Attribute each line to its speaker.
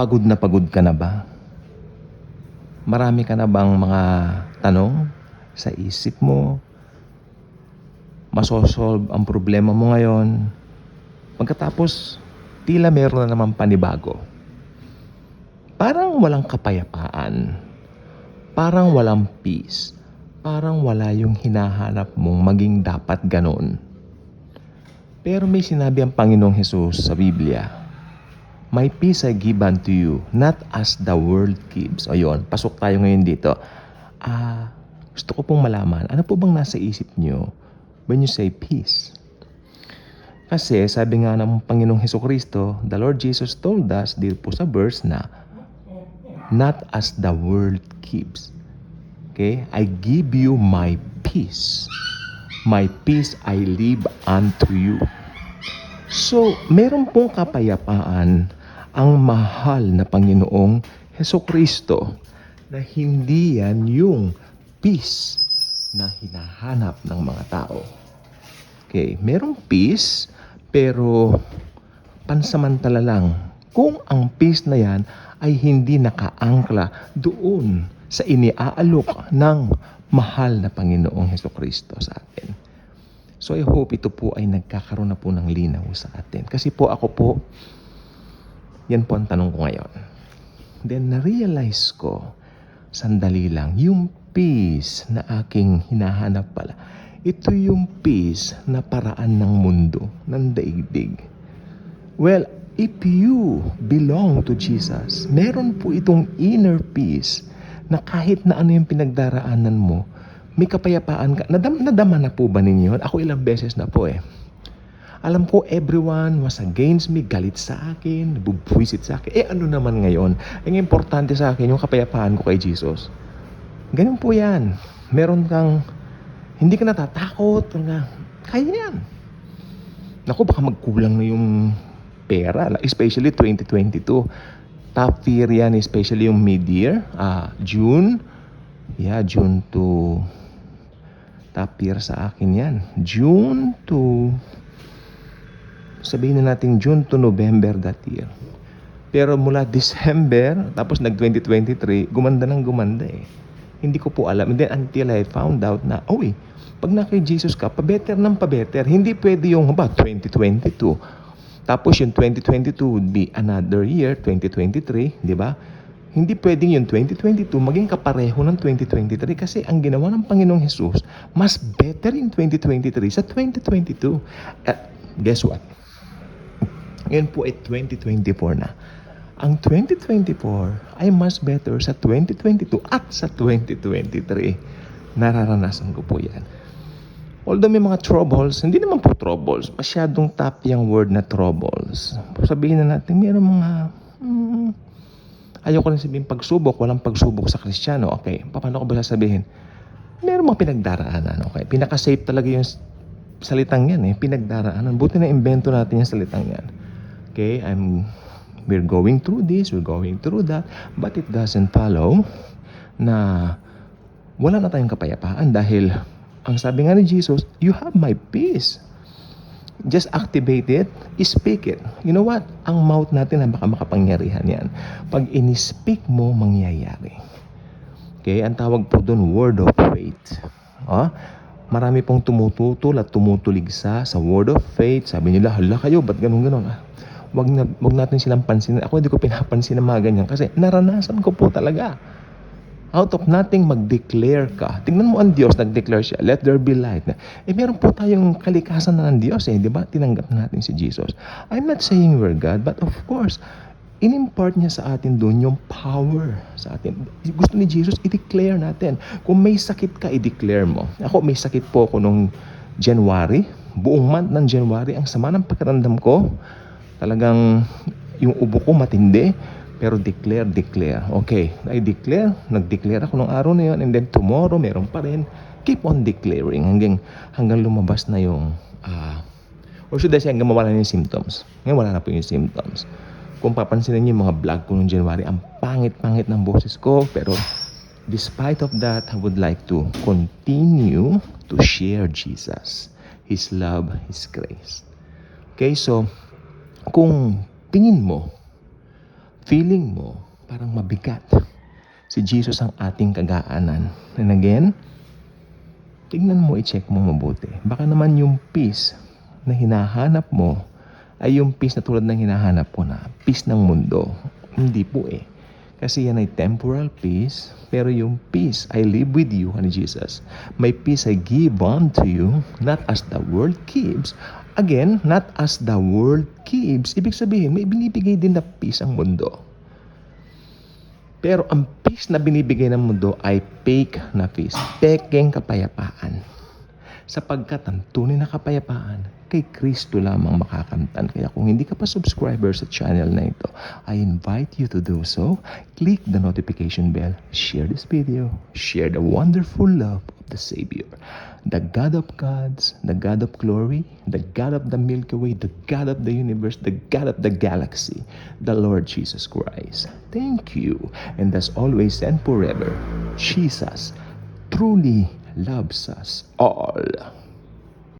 Speaker 1: Pagod na pagod ka na ba? Marami ka na bang mga tanong sa isip mo? Masosolve ang problema mo ngayon? Pagkatapos, tila meron na naman panibago. Parang walang kapayapaan. Parang walang peace. Parang wala yung hinahanap mong maging dapat ganon. Pero may sinabi ang Panginoong Hesus sa Biblia, My peace I give unto you, not as the world gives. O yun, pasok tayo ngayon dito. Ah, gusto ko pong malaman, ano po bang nasa isip niyo when you say peace? Kasi sabi nga ng Panginoong Heso Kristo, the Lord Jesus told us dito po sa verse na, not as the world gives. Okay? I give you my peace. My peace I leave unto you. So, meron pong kapayapaan ang mahal na Panginoong Heso Kristo na hindi yan yung peace na hinahanap ng mga tao. Okay, merong peace pero pansamantala lang kung ang peace na yan ay hindi nakaangkla doon sa iniaalok ng mahal na Panginoong Heso Kristo sa atin. So I hope ito po ay nagkakaroon na po ng linaw sa atin. Kasi po ako po, yan po ang tanong ko ngayon. Then na-realize ko, sandali lang, yung peace na aking hinahanap pala, ito yung peace na paraan ng mundo, ng daigdig. Well, if you belong to Jesus, meron po itong inner peace na kahit na ano yung pinagdaraanan mo, may kapayapaan ka. Nadam, nadama na po ba ninyo? Ako ilang beses na po eh. Alam ko everyone was against me, galit sa akin, bubwisit sa akin. Eh ano naman ngayon? Ang importante sa akin yung kapayapaan ko kay Jesus. Ganun po yan. Meron kang, hindi ka natatakot, nga, kaya yan. Naku, baka magkulang na yung pera, especially 2022. Top year yan, especially yung mid-year, ah, June. Yeah, June to top year sa akin yan. June to sabihin na natin June to November that year. Pero mula December, tapos nag-2023, gumanda ng gumanda eh. Hindi ko po alam. And then until I found out na, oh eh, pag na kay Jesus ka, pa-better ng pa-better. Hindi pwede yung, ba, 2022. Tapos yung 2022 would be another year, 2023, di ba? Hindi pwedeng yung 2022 maging kapareho ng 2023 kasi ang ginawa ng Panginoong Jesus, mas better in 2023 sa 2022. At guess what? Ngayon po ay 2024 na. Ang 2024 ay mas better sa 2022 at sa 2023. Nararanasan ko po yan. Although may mga troubles, hindi naman po troubles. Masyadong top yung word na troubles. Sabihin na natin, mayroong mga... Mm, ayoko rin sabihin pagsubok. Walang pagsubok sa Kristiyano. Okay, paano ko ba sasabihin? Meron mga pinagdaraanan. Okay, pinaka-safe talaga yung salitang yan eh. Pinagdaraanan. Buti na invento natin yung salitang yan. Okay, I'm we're going through this, we're going through that, but it doesn't follow na wala na tayong kapayapaan dahil ang sabi nga ni Jesus, you have my peace. Just activate it, speak it. You know what? Ang mouth natin ang baka makapangyarihan yan. Pag in-speak mo, mangyayari. Okay? Ang tawag po doon, word of faith. Ah? Marami pong tumututol at tumutuligsa sa word of faith. Sabi nila, hala kayo, ba't ganun ganun? Ah? Wag, na, wag natin silang pansinin. Ako hindi ko pinapansin ng mga ganyan kasi naranasan ko po talaga. Out of nothing, mag-declare ka. Tingnan mo ang Diyos, nag-declare siya, let there be light. Eh, meron po tayong kalikasan na ng Diyos eh, di ba? Tinanggap natin si Jesus. I'm not saying we're God, but of course, in-impart niya sa atin doon yung power sa atin. Gusto ni Jesus, i-declare natin. Kung may sakit ka, i-declare mo. Ako, may sakit po ako nung January. Buong month ng January, ang sama ng pakiramdam ko. Talagang yung ubo ko matindi. Pero declare, declare. Okay, I declare, nag-declare ako nung araw na yun, and then tomorrow, meron pa rin. Keep on declaring hanggang, hanggang lumabas na yung, ah, or should I say, hanggang mawala na yung symptoms. Ngayon, wala na po yung symptoms. Kung papansinin niyo yung mga vlog ko noong January, ang pangit-pangit ng boses ko, pero despite of that, I would like to continue to share Jesus, His love, His grace. Okay, so, kung tingin mo, feeling mo parang mabigat, si Jesus ang ating kagaanan. And again, tignan mo, i-check mo mabuti. Baka naman yung peace na hinahanap mo ay yung peace na tulad ng hinahanap ko na peace ng mundo. Hindi po eh. Kasi yan ay temporal peace, pero yung peace I live with you, ani Jesus. My peace I give unto you, not as the world gives. Again, not as the world gives. Ibig sabihin, may binibigay din na peace ang mundo. Pero ang peace na binibigay ng mundo ay fake na peace. Pekeng kapayapaan. Sapagkat ang tunay na kapayapaan, kay Kristo lamang makakamtan. Kaya kung hindi ka pa subscriber sa channel na ito, I invite you to do so. Click the notification bell, share this video, share the wonderful love of the Savior. The God of gods, the God of glory, the God of the Milky Way, the God of the universe, the God of the galaxy, the Lord Jesus Christ. Thank you. And as always and forever, Jesus truly loves us all.